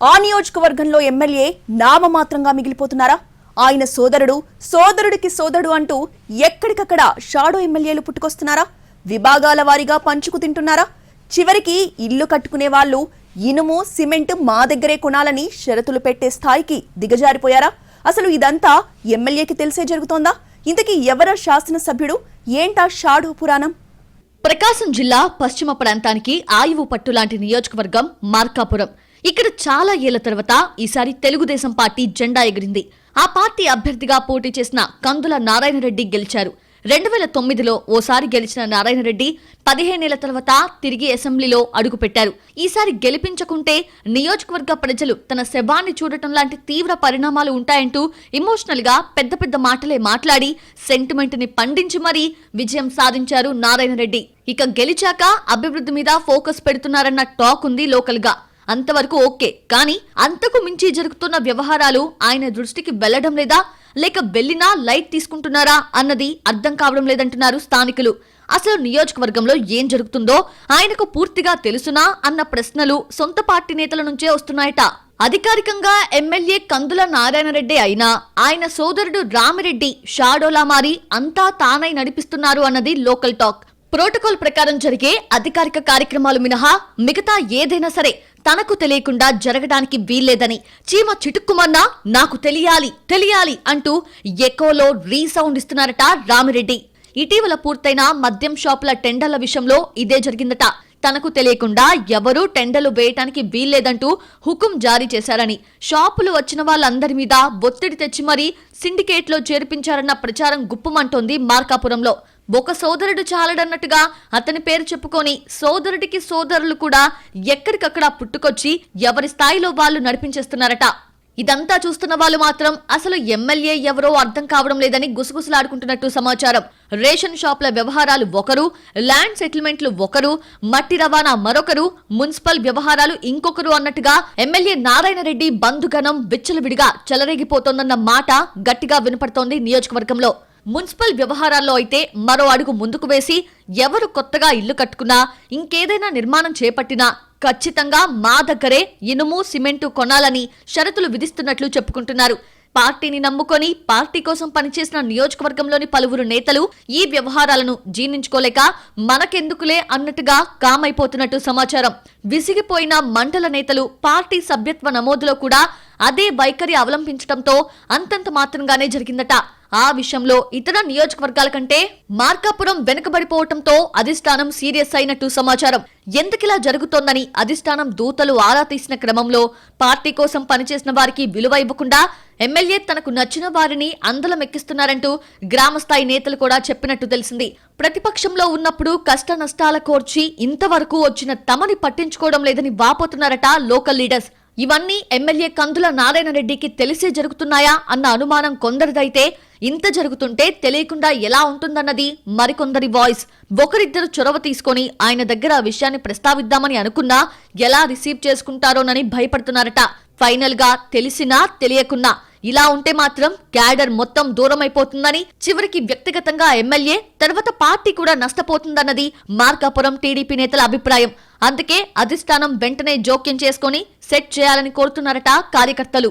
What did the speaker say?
ఆ నియోజకవర్గంలో ఎమ్మెల్యే నామమాత్రంగా మిగిలిపోతున్నారా? ఆయన సోదరుడు సోదరుడికి సోదరుడు అంటూ ఎక్కడికక్కడ షాడో ఎమ్మెల్యేలు పుట్టుకొస్తున్నారా? విభాగాల వారీగా పంచుకు తింటున్నారా? చివరికి ఇల్లు కట్టుకునే వాళ్ళు ఇనుము సిమెంట్ మా దగ్గరే కొనాలని షరతులు పెట్టే స్థాయికి దిగజారిపోయారా? అసలు ఇదంతా ఎమ్మెల్యేకి తెలిసే జరుగుతోందా? ఇంతకీ ఎవరా శాసనసభ్యుడు? ఏంటా షాడో పురాణం? ప్రకాశం జిల్లా పశ్చిమ ప్రాంతానికి ఆయువు పట్టు లాంటి నియోజకవర్గం మార్కాపురం. ఇక్కడ చాలా ఏళ్ళ తర్వాత ఈసారి తెలుగుదేశం పార్టీ జెండా ఎగిరింది. ఆ పార్టీ అభ్యర్థిగా పోటీ చేసిన కందుల నారాయణరెడ్డి గెలిచారు. రెండు వేల తొమ్మిదిలో ఓసారి గెలిచిన నారాయణరెడ్డి పదిహేనేళ్ళ తర్వాత తిరిగి అసెంబ్లీలో అడుగుపెట్టారు. ఈసారి గెలిపించకుంటే నియోజకవర్గ ప్రజలు తన శవాన్ని చూడటం లాంటి తీవ్ర పరిణామాలు ఉంటాయంటూ ఎమోషనల్గా పెద్ద పెద్ద మాటలే మాట్లాడి సెంటిమెంట్ని పండించి మరీ విజయం సాధించారు నారాయణరెడ్డి. ఇక గెలిచాక అభివృద్ధి మీద ఫోకస్ పెడుతున్నారన్న టాక్ ఉంది లోకల్గా అంతవరకు ఓకే. కానీ అంతకు మించి జరుగుతున్న వ్యవహారాలు ఆయన దృష్టికి వెళ్ళడం లేదా లేక వెళ్ళినా లైట్ తీసుకుంటున్నారా అన్నది అర్థం కావడం లేదంటున్నారు స్థానికులు. అసలు నియోజకవర్గంలో ఏం జరుగుతుందో ఆయనకు పూర్తిగా తెలుసునా అన్న ప్రశ్నలు సొంత పార్టీ నేతల నుంచే వస్తున్నాయట. అధికారికంగా ఎమ్మెల్యే కందుల నారాయణరెడ్డి అయినా ఆయన సోదరుడు రామిరెడ్డి షాడోలా మారి అంతా తానై నడిపిస్తున్నారు అన్నది లోకల్ టాక్. ప్రోటోకాల్ ప్రకారం జరిగే అధికారిక కార్యక్రమాలు మినహా మిగతా ఏదైనా సరే తనకు తెలియకుండా జరగడానికి వీల్లేదని చీమ చిటుక్కుమన్నా నాకు తెలియాలి తెలియాలి అంటూ ఎకోలో రీసౌండ్ ఇస్తున్నారట రామిరెడ్డి. ఇటీవల పూర్తయిన మద్యం షాపుల టెండర్ల విషయంలో ఇదే జరిగిందట. తనకు తెలియకుండా ఎవరూ టెండర్లు వేయటానికి వీల్లేదంటూ హుకుం జారీ చేశారని షాపులు వచ్చిన వాళ్ళందరి మీద ఒత్తిడి తెచ్చి మరీ సిండికేట్లో చేర్పించారన్న ప్రచారం గుప్పుమంటోంది మార్కాపురంలో. ఒక సోదరుడు చాలడన్నట్టుగా అతని పేరు చెప్పుకొని సోదరుడికి సోదరులు కూడా ఎక్కడికక్కడ పుట్టుకొచ్చి ఎవరి స్థాయిలో వాళ్ళు నడిపించేస్తున్నారట. ఇదంతా చూస్తున్న వాళ్ళు మాత్రం అసలు ఎమ్మెల్యే ఎవరో అర్థం కావడం లేదని గుసగుసలాడుకుంటున్నట్టు సమాచారం. రేషన్ షాప్ల వ్యవహారాలు ఒకరు ల్యాండ్ సెటిల్మెంట్లు ఒకరు మట్టి రవాణా మరొకరు మున్సిపల్ వ్యవహారాలు ఇంకొకరు అన్నట్టుగా ఎమ్మెల్యే నారాయణ రెడ్డి బంధుగణం విచ్చలవిడిగా చెలరేగిపోతోందన్న మాట గట్టిగా వినపడుతోంది నియోజకవర్గంలో. మున్సిపల్ వ్యవహారాల్లో అయితే మరో అడుగు ముందుకు వేసి ఎవరు కొత్తగా ఇల్లు కట్టుకున్నా ఇంకేదైనా నిర్మాణం చేపట్టినా ఖచ్చితంగా మా దగ్గరే ఇనుము సిమెంటు కొనాలని షరతులు విధిస్తున్నట్లు చెప్పుకుంటున్నారు. పార్టీని నమ్ముకొని పార్టీ కోసం పనిచేసిన నియోజకవర్గంలోని పలువురు నేతలు ఈ వ్యవహారాలను జీర్ణించుకోలేక మనకెందుకులే అన్నట్టుగా కామైపోతున్నట్టు సమాచారం. విసిగిపోయిన మండల నేతలు పార్టీ సభ్యత్వ నమోదులో కూడా అదే వైఖరి అవలంబించడంతో అంతంత మాత్రంగానే జరిగిందట. ఆ విషయంలో ఇతర నియోజకవర్గాల కంటే మార్కాపురం వెనుకబడిపోవటంతో అధిష్టానం సీరియస్ అయినట్టు సమాచారం. ఎందుకిలా జరుగుతోందని అధిష్టానం దూతలు ఆరా తీసిన క్రమంలో పార్టీ కోసం పనిచేసిన వారికి విలువ ఇవ్వకుండా ఎమ్మెల్యే తనకు నచ్చిన వారిని అందలం ఎక్కిస్తున్నారంటూ గ్రామస్థాయి నేతలు కూడా చెప్పినట్టు తెలిసింది. ప్రతిపక్షంలో ఉన్నప్పుడు కష్ట నష్టాల కోర్చి ఇంతవరకు వచ్చిన తమని పట్టించుకోవడం లేదని వాపోతున్నారట లోకల్ లీడర్స్. ఇవన్నీ ఎమ్మెల్యే కందుల నారాయణరెడ్డికి తెలిసే జరుగుతున్నాయా అన్న అనుమానం కొందరిదైతే ఇంత జరుగుతుంటే తెలియకుండా ఎలా ఉంటుందన్నది మరికొందరి వాయిస్. ఒకరిద్దరు చొరవ తీసుకొని ఆయన దగ్గర ఆ విషయాన్ని ప్రస్తావిద్దామని అనుకున్నా ఎలా రిసీవ్ చేసుకుంటారోనని భయపడుతున్నారట. ఫైనల్గా తెలిసినా తెలియకున్నా ఇలా ఉంటే మాత్రం క్యాడర్ మొత్తం దూరమైపోతుందని చివరికి వ్యక్తిగతంగా ఎమ్మెల్యే తర్వాత పార్టీ కూడా నష్టపోతుందన్నది మార్కాపురం టీడీపీ నేతల అభిప్రాయం. అందుకే అధిష్టానం వెంటనే జోక్యం చేసుకొని సెట్ చేయాలని కోరుతున్నారట కార్యకర్తలు.